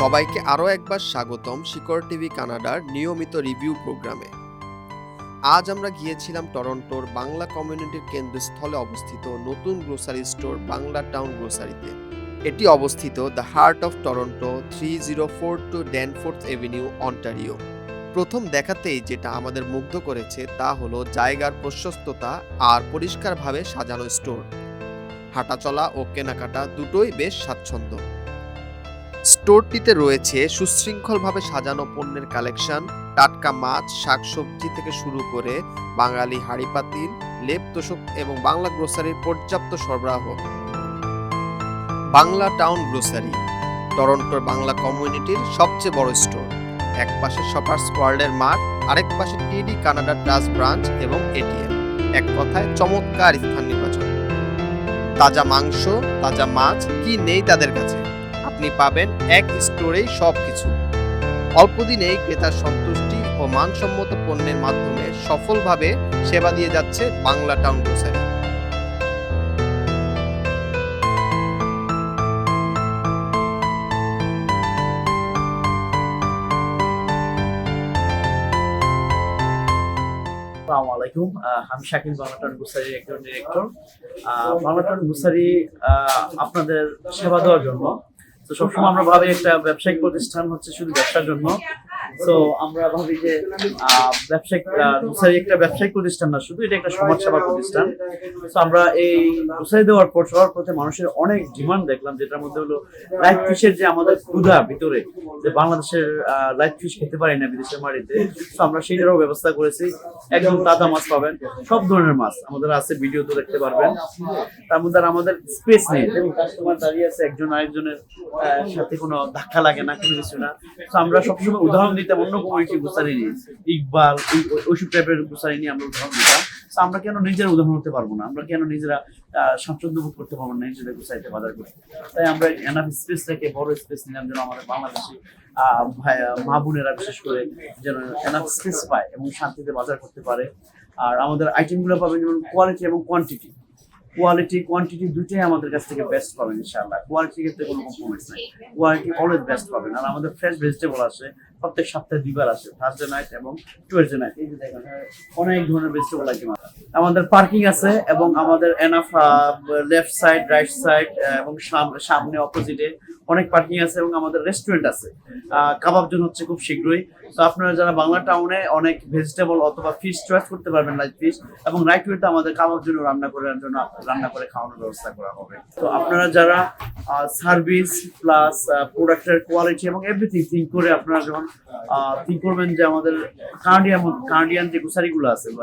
সবাইকে আরও একবার স্বাগতম শিকর টিভি কানাডার নিয়মিত রিভিউ প্রোগ্রামে। আজ আমরা গিয়েছিলাম টরন্টোর বাংলা কমিউনিটির কেন্দ্রস্থলে অবস্থিত নতুন গ্রোসারি স্টোর বাংলা টাউন গ্রোসারিতে। এটি অবস্থিত the heart of Toronto three zero four two Danforth avenue, Ontario. প্রথম দেখাতেই যেটা আমাদের মুগ্ধ করেছে তা হলো জায়গার প্রশস্ততা আর পরিষ্কারভাবে সাজানো স্টোর। হাঁটাচলা ও কেনাকাটা দুটোই বেশ স্বাচ্ছন্দ্য। স্টোরটিতে রয়েছে সুশৃঙ্খলভাবে সাজানো পণ্যের কালেকশন, টাটকা মাছ, শাকসবজি থেকে শুরু করে বাঙালি হাঁড়ি পাতিল, লেপ তোষক এবং বাংলা গ্রোসারির পর্যাপ্ত সরবরাহ। বাংলা টাউন গ্রোসারি, টরন্টোর বাংলা কমিউনিটির সবচেয়ে বড় স্টোর। এক পাশে শপার্স ওয়ার্ল্ডের মাঠ, আরেক পাশে টিডি কানাডা ট্রাস্ট ব্রাঞ্চ এবং এটিএম। এক কথায় চমৎকার স্থান নির্বাচন। তাজা মাংস, তাজা মাছ, কি নেই তাদের কাছে? আপনি পাবেন এক স্টোরেই সব কিছু অল্প দিনেই ক্রেতার সন্তুষ্টি ও মানসম্মত পণ্যের মাধ্যমে সফলভাবে সেবা দিয়ে যাচ্ছে বাংলা টাউন গ্রোসারি। আসসালামু আলাইকুম। আমি শাকিল বাংলাটন গুসারি একজন ডিরেক্টর। বাংলাটন গুসারি আপনাদের সেবা দেওয়ার জন্য তো সবসময় আমরা ভাবি একটা ব্যবসায়িক প্রতিষ্ঠান হচ্ছে শুধু ব্যবসার জন্য। তো আমরা ভাবি যে ব্যবসায়িক একটা ব্যবসায়িক প্রতিষ্ঠান না, শুধু এটা একটা সমাজ সেবা প্রতিষ্ঠান। তো আমরা এই দেওয়ার পর, সবার পথে মানুষের অনেক ডিমান্ড দেখলাম, যেটার মধ্যে হলো লাইট ফিশের যে আমাদের ক্ষুধা ভিতরে, যে বাংলাদেশের লাইট ফিশ খেতে পারি না বিদেশের মাটিতে। তো আমরা সেইটারও ব্যবস্থা করেছি। একদম তাজা মাছ পাবেন, সব ধরনের মাছ আমাদের আছে ভিডিও তো দেখতে পারবেন। তার মধ্যে আমাদের স্পেস নেই। কাস্টমার দাঁড়িয়ে আছে, একজন আরেকজনের সাথে কোনো ধাক্কা লাগে না, কোনো কিছু না। তো আমরা সবসময় উদাহরণ দিতাম অন্য কমিউনিটি গুসারি নিয়ে। ইকবাল ওই- ওই- ওইসব টাইপের গুসারি নিয়ে আমরা উদাহরণ দিতাম। তো আমরা কেন নিজেরা উদাহরণ হতে পারব না? আমরা কেন নিজেরা স্বাচ্ছন্দ্য বোধ করতে পারব না, নিজেদের গুসাইতে বাজার করতে তাই আমরা এনাফ থেকে বড় স্পেস নিলাম যেন আমাদের বাংলাদেশি মা বোনেরা বিশেষ করে যেন এনাফ স্পেস পায় এবং শান্তিতে বাজার করতে পারে। আর আমাদের আইটেমগুলো পাবেন যেমন কোয়ালিটি এবং কোয়ান্টিটি কোয়ালিটি কোয়ান্টিটি দুটোই আমাদের কাছ থেকে বেস্ট পাবেন ইনশাআল্লাহ। কোয়ালিটির ক্ষেত্রে কোনো কম্প্রোমাইজ নাই। কোয়ালিটি অলওয়েজ বেস্ট পাবেন। আর আমাদের ফ্রেশ ভেজিটেবল আসে প্রত্যেক সপ্তাহে দুইবার আসে থার্সডে নাইট এবং টুয়েসডে নাইট এই যে দেখেন, অনেক ধরনের ভেজিটেবল আছে আমাদের পার্কিং আছে এবং আমাদের enough left side right side এবং সামনে অপোজিটে অনেক পার্কিং আছে এবং আমাদের রেস্টুরেন্ট আছে। কাবাব জোন হচ্ছে খুব শীঘ্রই। তো আপনারা যারা বাংলা টাউনে অনেক ভেজিটেবল অথবা ফিশ চয়েস করতে পারবেন লাইক ফিশ এবং রাইট ওয়েতে আমাদের কাবাব জন্য রান্না করার জন্য রান্না করে খাওয়ানোর ব্যবস্থা করা হবে। তো আপনারা যারা সার্ভিস প্লাস প্রোডাক্টের কোয়ালিটি এবং এভরিথিং থিঙ্ক করে আপনারা যখন করবেন যে আমাদের যে গ্রোসারিগুলো আছে বা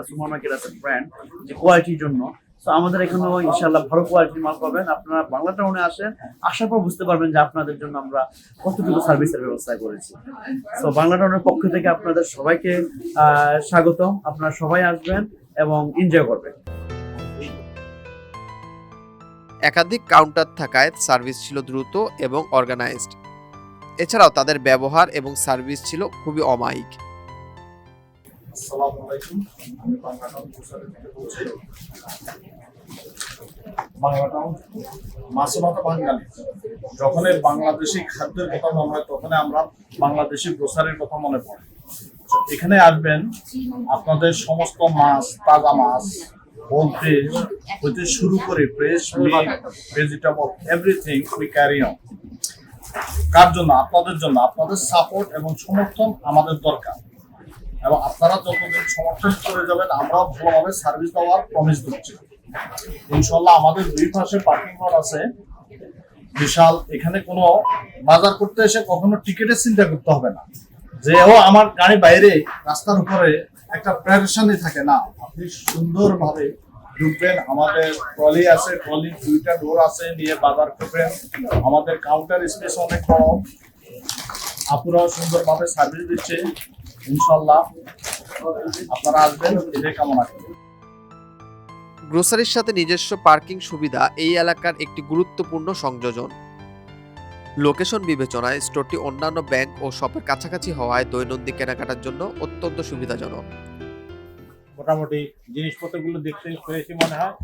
আছে ব্র্যান্ড যে কোয়ালিটির জন্য। তো আমাদের ইনশাল্লাহ ভালো কোয়ালিটির মাল পাবেন। আপনারা বাংলা টাউনে আসেন আসার পর বুঝতে পারবেন যে আপনাদের জন্য আমরা কতটুকু সার্ভিসের ব্যবস্থা করেছি। তো বাংলা টাউনের পক্ষ থেকে আপনাদের সবাইকে আহ, স্বাগতম। আপনারা সবাই আসবেন এবং এনজয় করবেন। একাধিক কাউন্টার থাকায় সার্ভিস ছিল দ্রুত এবং অর্গানাইজড এছাড়াও তাদের ব্যবহার এবং সার্ভিস ছিল খুবই অমায়িক। মাছে ভাতা বাঙালি। যখনই বাংলাদেশি খাদ্যের কথা মনে হয় তখন আমরা বাংলাদেশি গ্রোসারির কথা মনে পড়ে। এখানে আসবেন, আপনাদের সমস্ত মাছ, তাজা মাছ ফিশ হইতে শুরু করে fresh meat vegetable everything we carry on কার জন্য? আপনাদের জন্য। আপনাদের সাপোর্ট এবং সমর্থন আমাদের দরকার। এবং আপনারা যতদিন সমর্থন করে যাবেন, আমরাও ভালোভাবে সার্ভিস দেওয়ার প্রমিস দিচ্ছি। ইনশাল্লাহ আমাদের দুই পাশে পার্কিং লট আছে। বিশাল, এখানে কোনো বাজার করতে এসে কখনো টিকিটের চিন্তা করতে হবে না। যে, ও, আমার গাড়ি বাইরে রাস্তার উপরে একটা প্রেশানি থাকে। না, আপনি সুন্দরভাবে ঢুকবেন, আমাদের ট্রলি আছে ট্রলি দুইটা ডোর আছে নিয়ে বাজার করবেন। আমাদের কাউন্টার স্পেস অনেক বড়। আপুরাও সুন্দরভাবে সার্ভিস দিচ্ছে, ইনশাল্লাহ। আপনারা আসবেন এটাই কামনা করি। গ্রোসারির সাথে নিজস্ব পার্কিং সুবিধা, এই এলাকার একটি গুরুত্বপূর্ণ সংযোজন। লোকেশন বিবেচনায় স্টোরটি অন্যান্য ব্যাংক ও শপের কাছাকাছি হওয়ায় দৈনন্দিন কেনাকাটার জন্য অত্যন্ত সুবিধাজনক। মোটামুটি জিনিসপত্রগুলো দেখতে ফ্রেশই মনে হয়।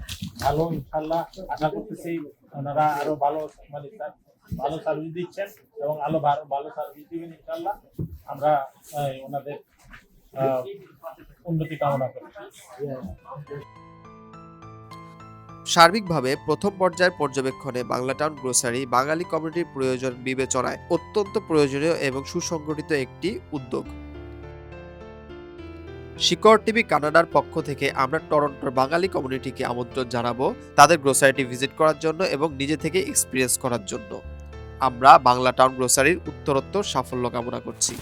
ভালো ইনশাল্লাহ আশা করতেছি ওনারা আরও ভালো মানে ভালো সার্ভিস দিচ্ছেন এবং ভালো ভালো সার্ভিস দিবেন ইনশাল্লাহ আমরা ওনাদের উন্নতি কামনা করি। সার্বিকভাবে প্রথম পর্যায়ের পর্যবেক্ষণে বাংলা টাউন গ্রোসারি বাঙালি কমিউনিটির প্রয়োজন বিবেচনায় অত্যন্ত প্রয়োজনীয় এবং সুসংগঠিত একটি উদ্যোগ। শিকড় টিভি কানাডার পক্ষ থেকে আমরা টরন্টোর বাঙালি কমিউনিটিকে আমন্ত্রণ জানাব তাদের গ্রোসারিটি ভিজিট করার জন্য এবং নিজে থেকে এক্সপিরিয়েন্স করার জন্য। আমরা বাংলা টাউন গ্রোসারির উত্তরোত্তর সাফল্য কামনা করছি।